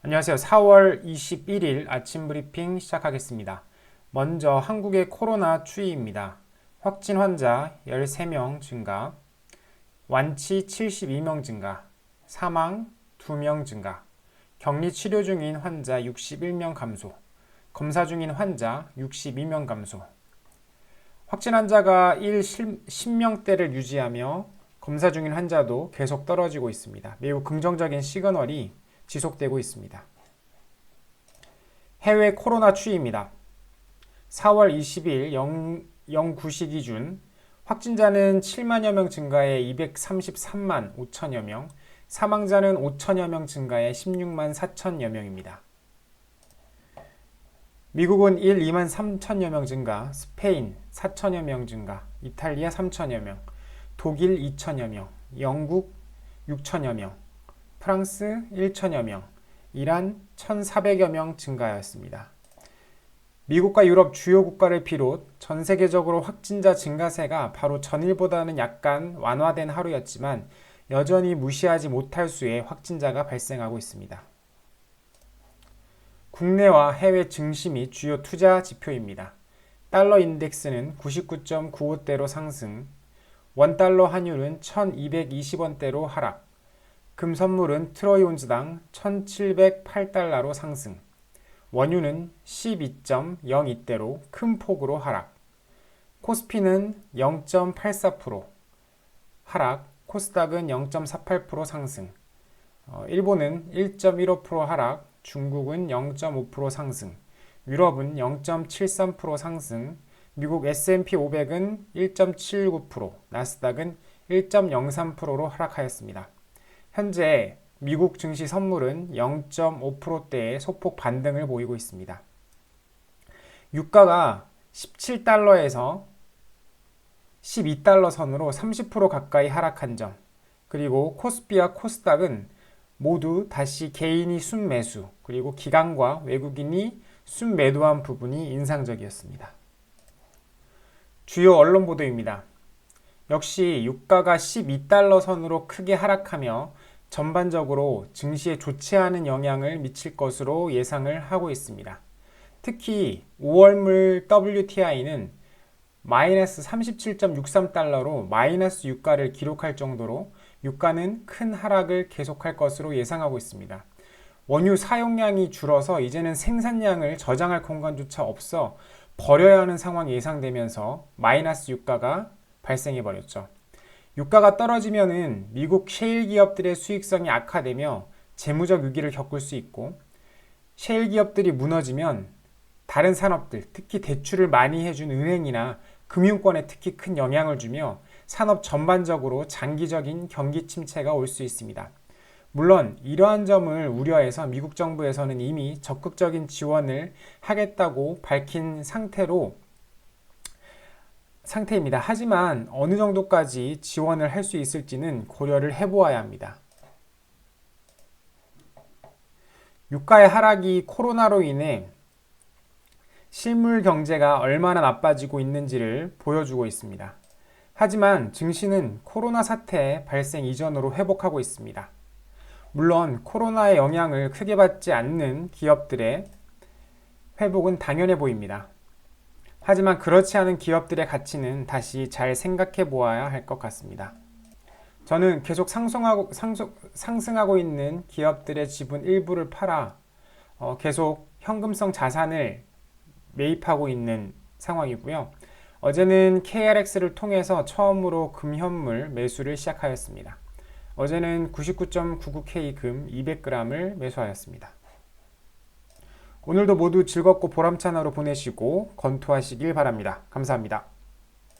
안녕하세요. 4월 21일 아침 브리핑 시작하겠습니다. 먼저 한국의 코로나 추이입니다. 확진 환자 13명 증가, 완치 72명 증가, 사망 2명 증가, 격리 치료 중인 환자 61명 감소, 검사 중인 환자 62명 감소, 확진 환자가 1 10명대를 유지하며 검사 중인 환자도 계속 떨어지고 있습니다. 매우 긍정적인 시그널이 지속되고 있습니다. 해외 코로나 추이입니다. 4월 20일 0, 09시 기준 확진자는 7만여 명 증가해 233만 5천여 명, 사망자는 5천여 명 증가해 16만 4천여 명입니다. 미국은 1, 2만 3천여 명 증가, 스페인 4천여 명 증가, 이탈리아 3천여 명, 독일 2천여 명, 영국 6천여 명, 프랑스 1천여 명, 이란 1,400여 명 증가하였습니다. 미국과 유럽 주요 국가를 비롯 전 세계적으로 확진자 증가세가 바로 전일보다는 약간 완화된 하루였지만 여전히 무시하지 못할 수의 확진자가 발생하고 있습니다. 국내와 해외 증시 및 주요 투자 지표입니다. 달러 인덱스는 99.95대로 상승, 원달러 환율은 1220원대로 하락, 금 선물은 트로이 온즈당 1708달러로 상승, 원유는 12.02대로 큰 폭으로 하락, 코스피는 0.84% 하락, 코스닥은 0.48% 상승, 어, 일본은 1.15% 하락, 중국은 0.5% 상승, 유럽은 0.73% 상승, 미국 S&P 500은 1.79%, 나스닥은 1.03%로 하락하였습니다. 현재 미국 증시 선물은 0.5%대의 소폭 반등을 보이고 있습니다. 유가가 17달러에서 12달러 선으로 30% 가까이 하락한 점, 그리고 코스피와 코스닥은 모두 다시 개인이 순매수, 그리고 기관과 외국인이 순매도한 부분이 인상적이었습니다. 주요 언론 보도입니다. 역시 유가가 12달러 선으로 크게 하락하며 전반적으로 증시에 좋지 않은 영향을 미칠 것으로 예상을 하고 있습니다. 특히 5월물 WTI는 마이너스 37.63달러로 마이너스 유가를 기록할 정도로 유가는 큰 하락을 계속할 것으로 예상하고 있습니다. 원유 사용량이 줄어서 이제는 생산량을 저장할 공간조차 없어 버려야 하는 상황이 예상되면서 마이너스 유가가 발생해 버렸죠. 유가가 떨어지면은 미국 셰일 기업들의 수익성이 악화되며 재무적 위기를 겪을 수 있고 셰일 기업들이 무너지면 다른 산업들, 특히 대출을 많이 해준 은행이나 금융권에 특히 큰 영향을 주며 산업 전반적으로 장기적인 경기 침체가 올 수 있습니다. 물론 이러한 점을 우려해서 미국 정부에서는 이미 적극적인 지원을 하겠다고 밝힌 상태로 상태입니다. 하지만 어느 정도까지 지원을 할 수 있을지는 고려를 해보아야 합니다. 유가의 하락이 코로나로 인해 실물 경제가 얼마나 나빠지고 있는지를 보여주고 있습니다. 하지만 증시는 코로나 사태 발생 이전으로 회복하고 있습니다. 물론 코로나의 영향을 크게 받지 않는 기업들의 회복은 당연해 보입니다. 하지만 그렇지 않은 기업들의 가치는 다시 잘 생각해 보아야 할 것 같습니다. 저는 계속 상승하고, 상승, 상승하고 있는 기업들의 지분 일부를 팔아 어, 계속 현금성 자산을 매입하고 있는 상황이고요. 어제는 KRX를 통해서 처음으로 금현물 매수를 시작하였습니다. 어제는 99.99K 금 200g을 매수하였습니다. 오늘도 모두 즐겁고 보람찬 하루 보내시고 건투하시길 바랍니다. 감사합니다.